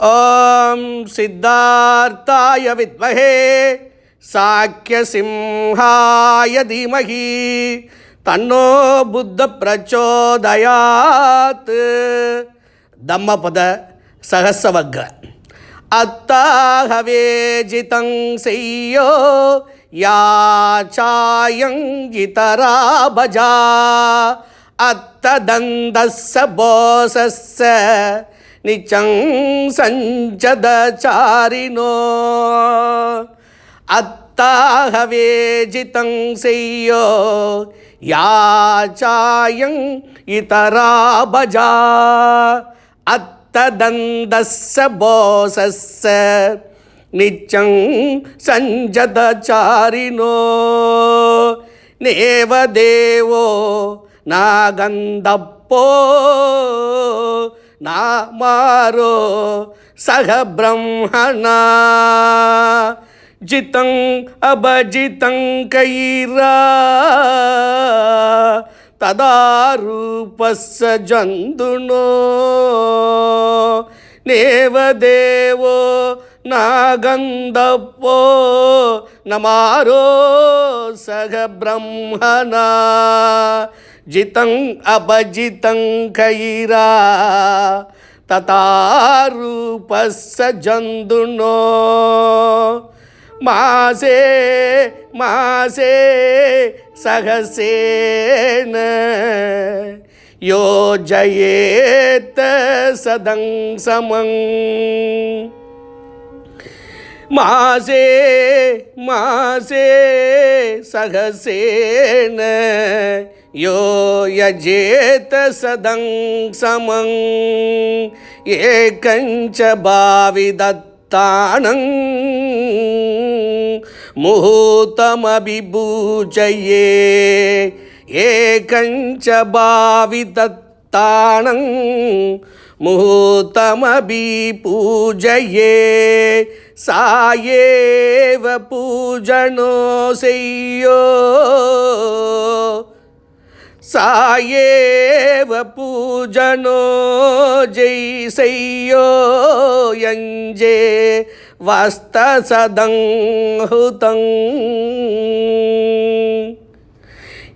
ஓம் சித்தார்த்தாய வித்மகே சாக்கியசிம்ஹாய தீமகி தன்னோ புத்த பிரச்சோதயாத் தம்மபத சகசவக்ர அத்தாகவே ஜிதங் செய்யோ யாச்சாயங்கிதராபஜா அத்ததந்தஸ்ஸ போசஸ்ஸ நிச்சங் அத்தாகவே ஜிதங் செய்யோ. யாச்சாயங் இதராபஜா அத்ததந்தஸ்ஸ போசஸ்ஸ. நிச்சங் சஞ்சதச்சாரினோ நேவதேவோ நாகந்தப்போ. నామారో సహ బ్రహ్మణా. జితం అభజితం కైరా. తదారూపస్ జందునో నేవదేవో నాగంధపో నమారో సహ బ్రహ్మణా. ஜிதங் அபஜிதங் கயிரா ததாரூபஸ்ஸ ஜந்துனோ. மாசே மாசே சகசேன. யோஜயேத்த சதங் சமங். மாசே மாசே சகசேன. यो यजेत सदं समं एकञ्च भाविदत्तानं मुहूर्तमभिभूजये एकञ्च भाविदत्तानं मुहूर्तमभिपूजये सा एव சாயேவ பூஜனோ ஜெய் செய்யோ யஞ்சே வஸ்தசதங்குதங்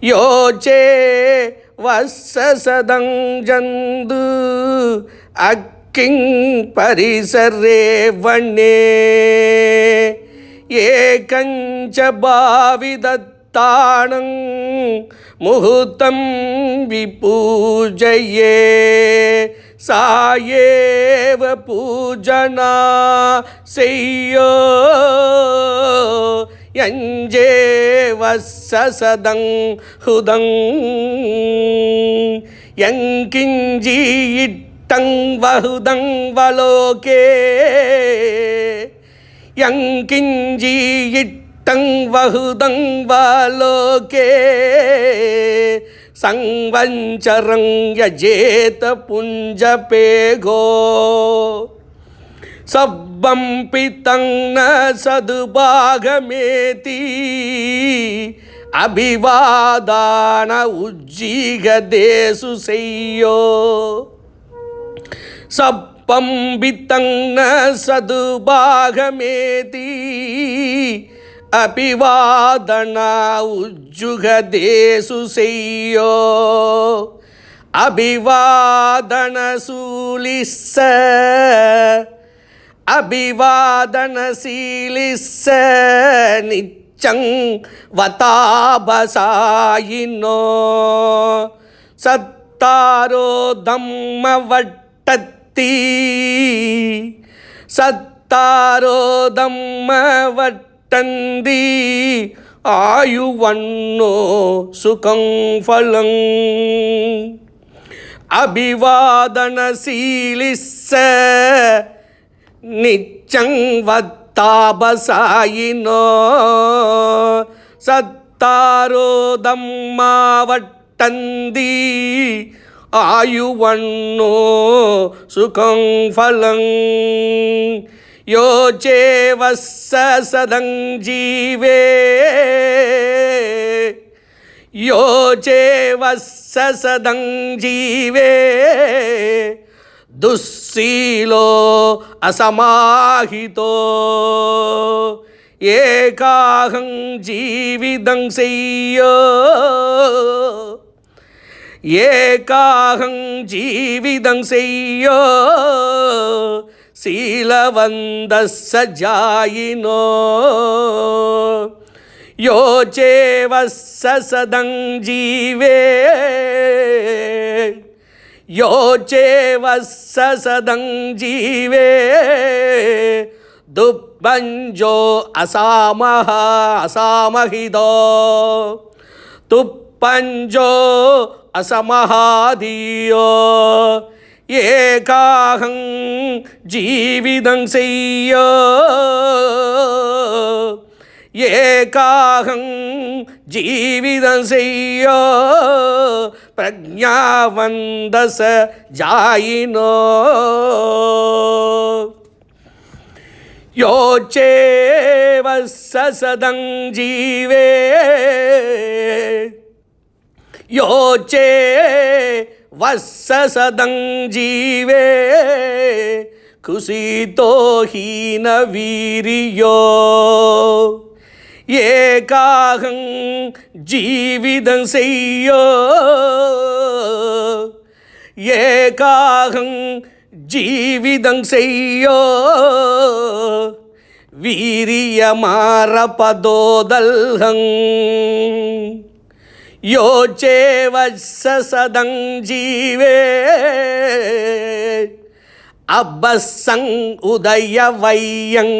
யோச்சே வசசதங் ஜந்து அக்கிங் பரிசரேவண்ணே ஏகஞ்ச பாவிதத் முகத்தானங் முகூர்த்தம் விபூஜையே. சாயேவ பூஜனா செய்யோ. யஞ்சேவசதங் ஹுதங். யங்கிஞ்சியிட்டங் வஹுதங் வலோகே. யங்கிஞ்சியிட் தங்வகுதங் வாலோகே சங்வஞ்சரங்கஜேத புஞ்சபேகோ சப்பம் பித்தங் ந சதுபாகமேதி அபிவாதான உஜ்ஜீகதேசு செய்யோ. சப்பம் பித்தங் ந சதுபாகமேதி அபிவாதனா உஜ்ஜுகதேசு செய்யோ. அபிவாதனசூலிஸ்ஸ அபிவாதனசீலிஸ்ஸ நிச்சங் வதாபசாயினோ. சத்தாரோ தம்ம வட்டத்தி சத்தாரோ தம்ம வட்ட தந்தி ஆயுவன்னோ சுகம் ஃபலங் அபிவாதனசீலிஸ்ஸ நிச்சங் வத்தாபசாயினோ சத்தாரோதம் மாவட்டந்தி ஆயுவன்னோ சுகம் ஃபலங் यो चेव स सदं जीवे यो चेव स सदं जीवे దుశ్శీలో అసమాహితో. ఏకాహం జీవితం శయ్యో. ఏకాహం జీవితం శయ్యో. சீலவந்த சஜாயினோ யோச்சேவ சதங் ஜீவே யோச்சேவ சதங் ஜீவே துப்பஞ்சோ அசாமஹ அசாமஹிதோ துப்பஞ்சோ அசமஹாதியோ ஏகாகங் ஜீவிதம் செய்யோ. ஏகாகங் ஜீவிதம் செய்யோ. பிரஜாவந்தச ஜாயினோ. யோச்சேவ சதங் ஜீவே. யோச்சே வசசதங் குசிதோஹீன வீரியோ ஏகாகம் ஜீவிதம் செய்யோ. ஏகாகம் ஜீவிதம் செய்யோ. வீரியமார பதோதல்ஹங் யோச்சேவ சதங் ஜீவே அபசங் உதய வையங்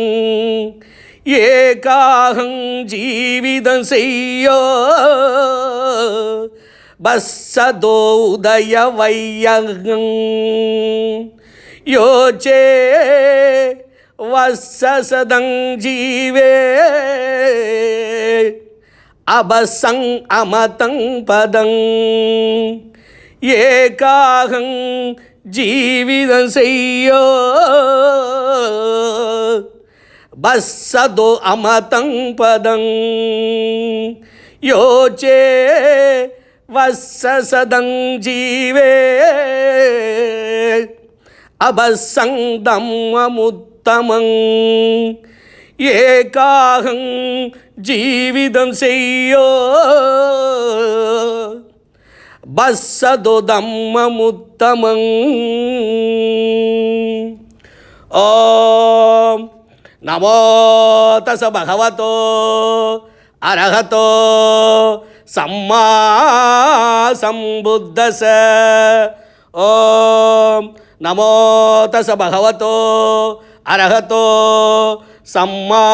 ஏகாகம் ஜீவிதம் செய்யோ பஸ்ஸதோ உதய வையங் யோச்சே வசசதங் ஜீவே அபசங் அமதங் பதங். ஏகாகங் ஜீவிதம் செய்யோ. பஸ்ஸதோ அமதங் பதங். யோச்சே வசசதங் ஜீவே. அபசங் தம் அமுத்தமங் ஜீவிதம் செய்யோ பஸ்ஸதோ தம்மமுத்தமங் ஓம் நமோ தச பகவதோ அரஹதோ சம்மா சம்புத்தச ஓம் நமோ தச அரகதோ சம்மா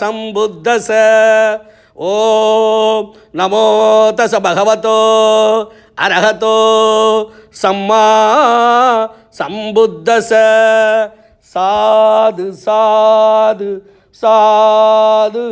சம்புத்தச. ஓம் நமோ தச பகவதோ அரகதோ சம்மா சம்புத்தச. சாது சாது சாது.